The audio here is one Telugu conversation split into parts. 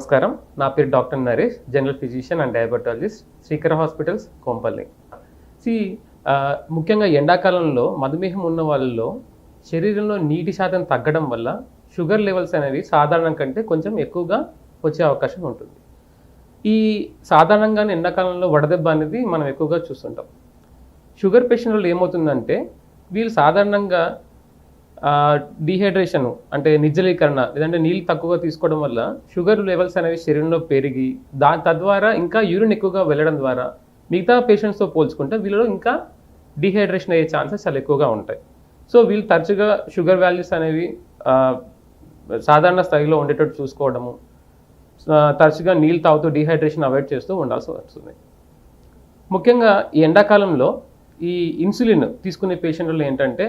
నమస్కారం. నా పేరు doctor Naresh general physician and diabetologist Srikara hospitals Kompally. C ముఖ్యంగా ఎండాకాలంలో మధుమేహం ఉన్న వాళ్ళలో శరీరంలో నీటి శాతం తగ్గడం వల్ల షుగర్ లెవెల్స్ అనేవి సాధారణం కంటే కొంచెం ఎక్కువగా వచ్చే అవకాశం ఉంటుంది. ఈ సాధారణంగానే ఎండాకాలంలో వడదెబ్బ అనేది మనం ఎక్కువగా చూస్తుంటాం. షుగర్ పేషెంట్లో ఏమవుతుందంటే వీళ్ళు సాధారణంగా డీహైడ్రేషన్ అంటే నిర్జలీకరణ లేదంటే నీళ్ళు తక్కువగా తీసుకోవడం వల్ల షుగర్ లెవెల్స్ అనేవి శరీరంలో పెరిగి దా తద్వారా ఇంకా యూరిన్ ఎక్కువగా వెళ్ళడం ద్వారా మిగతా పేషెంట్స్తో పోల్చుకుంటే వీళ్ళలో ఇంకా డీహైడ్రేషన్ అయ్యే ఛాన్సెస్ చాలా ఎక్కువగా ఉంటాయి. సో వీళ్ళు తరచుగా షుగర్ వాల్యూస్ అనేవి సాధారణ స్థాయిలో ఉండేటట్టు చూసుకోవడము తరచుగా నీళ్ళు తాగుతూ డీహైడ్రేషన్ అవాయిడ్ చేస్తూ ఉండాల్సి వస్తుంది. ముఖ్యంగా ఈ ఎండాకాలంలో ఈ ఇన్సులిన్ తీసుకునే పేషెంట్లో ఏంటంటే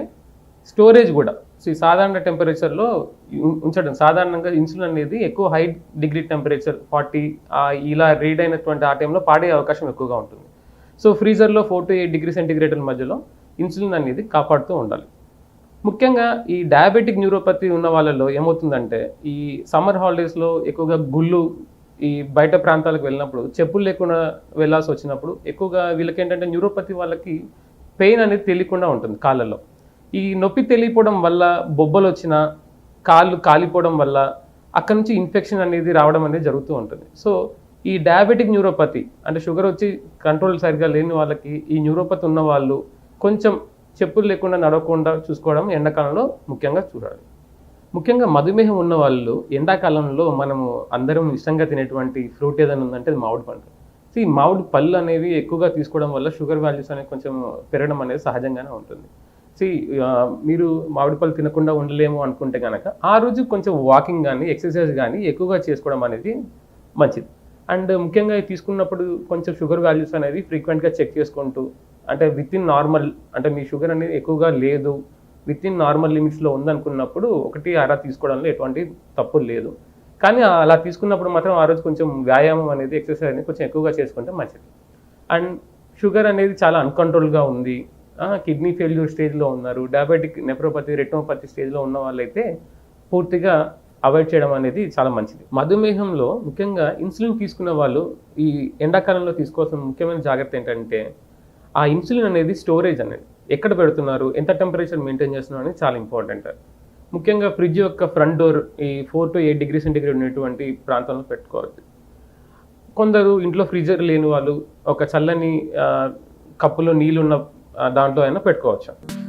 స్టోరేజ్ కూడా. సో ఈ సాధారణ టెంపరేచర్లో ఉంచడం సాధారణంగా ఇన్సులిన్ అనేది ఎక్కువ హై డిగ్రీ టెంపరేచర్ ఫార్టీ ఇలా రీడ్ అయినటువంటి ఆ టైంలో పాడే అవకాశం ఎక్కువగా ఉంటుంది. So ఫ్రీజర్లో four to eight degree centigrade మధ్యలో ఇన్సులిన్ అనేది కాపాడుతూ ఉండాలి. ముఖ్యంగా ఈ డయాబెటిక్ న్యూరోపతి ఉన్న వాళ్ళలో ఏమవుతుందంటే ఈ సమ్మర్ హాలిడేస్లో ఎక్కువగా గుళ్ళు ఈ బయట ప్రాంతాలకు వెళ్ళినప్పుడు చెప్పులు లేకుండా వెళ్ళాల్సి వచ్చినప్పుడు ఎక్కువగా వీళ్ళకి ఏంటంటే న్యూరోపతి వాళ్ళకి పెయిన్ అనేది తెలియకుండా ఉంటుంది కాళ్ళలో. ఈ నొప్పి తెలియపోవడం వల్ల బొబ్బలు వచ్చిన కాళ్ళు కాలిపోవడం వల్ల అక్కడ నుంచి ఇన్ఫెక్షన్ అనేది రావడం అనేది జరుగుతూ ఉంటుంది. సో ఈ డయాబెటిక్ న్యూరోపతి అంటే షుగర్ వచ్చి కంట్రోల్ సరిగ్గా లేని వాళ్ళకి ఈ న్యూరోపతి ఉన్న వాళ్ళు కొంచెం చెప్పులు లేకుండా నడవకుండా చూసుకోవడం ఎండాకాలంలో ముఖ్యంగా చూడాలి. ముఖ్యంగా మధుమేహం ఉన్న వాళ్ళు ఎండాకాలంలో మనము అందరం ఇష్టంగా తినేటువంటి ఫ్రూట్ ఏదైనా ఉందంటే అది మామిడి పండు. సో ఈ మామిడి పళ్ళు అనేవి ఎక్కువగా తీసుకోవడం వల్ల షుగర్ వాల్యూస్ అనేవి కొంచెం పెరగడం అనేది సహజంగానే ఉంటుంది. సి మీరు మామిడి పళ్ళు తినకుండా ఉండలేము అనుకుంటే కనుక ఆ రోజు కొంచెం వాకింగ్ కానీ ఎక్సర్సైజ్ కానీ ఎక్కువగా చేసుకోవడం అనేది మంచిది. అండ్ ముఖ్యంగా తీసుకున్నప్పుడు కొంచెం షుగర్ వాల్యూస్ అనేది ఫ్రీక్వెంట్గా చెక్ చేసుకుంటూ అంటే విత్ ఇన్ నార్మల్ అంటే మీ షుగర్ అనేది ఎక్కువగా లేదు విత్ ఇన్ నార్మల్ లిమిట్స్లో ఉందనుకున్నప్పుడు ఒకటి అరా తీసుకోవడంలో ఎటువంటి తప్పు లేదు. కానీ అలా తీసుకున్నప్పుడు మాత్రం ఆ రోజు కొంచెం వ్యాయామం అనేది ఎక్సర్సైజ్ అనేది కొంచెం ఎక్కువగా చేసుకుంటే మంచిది. అండ్ షుగర్ అనేది చాలా అన్కంట్రోల్గా ఉంది. కిడ్నీ ఫెయిల్యూర్ స్టేజ్లో ఉన్నారు. డయాబెటిక్ నెప్రోపతి రెటోపతి స్టేజ్లో ఉన్న వాళ్ళైతే పూర్తిగా అవాయిడ్ చేయడం అనేది చాలా మంచిది. మధుమేహంలో ముఖ్యంగా ఇన్సులిన్ తీసుకున్న వాళ్ళు ఈ ఎండాకాలంలో తీసుకోవాల్సిన ముఖ్యమైన జాగ్రత్త ఏంటంటే ఆ ఇన్సులిన్ అనేది స్టోరేజ్ అనేది. ఎక్కడ పెడుతున్నారు ఎంత టెంపరేచర్ మెయింటైన్ చేస్తున్నారు అనేది చాలా ఇంపార్టెంట్. ముఖ్యంగా ఫ్రిడ్జ్ యొక్క ఫ్రంట్ డోర్ ఈ four to eight degree centigrade ఉన్నటువంటి ప్రాంతంలో పెట్టుకోవచ్చు కొందరు ఇంట్లో ఫ్రిడ్జర్ లేని వాళ్ళు ఒక చల్లని కప్పులో నీళ్ళు ఉన్న దాంట్లో అయినా పెట్టుకోవచ్చు.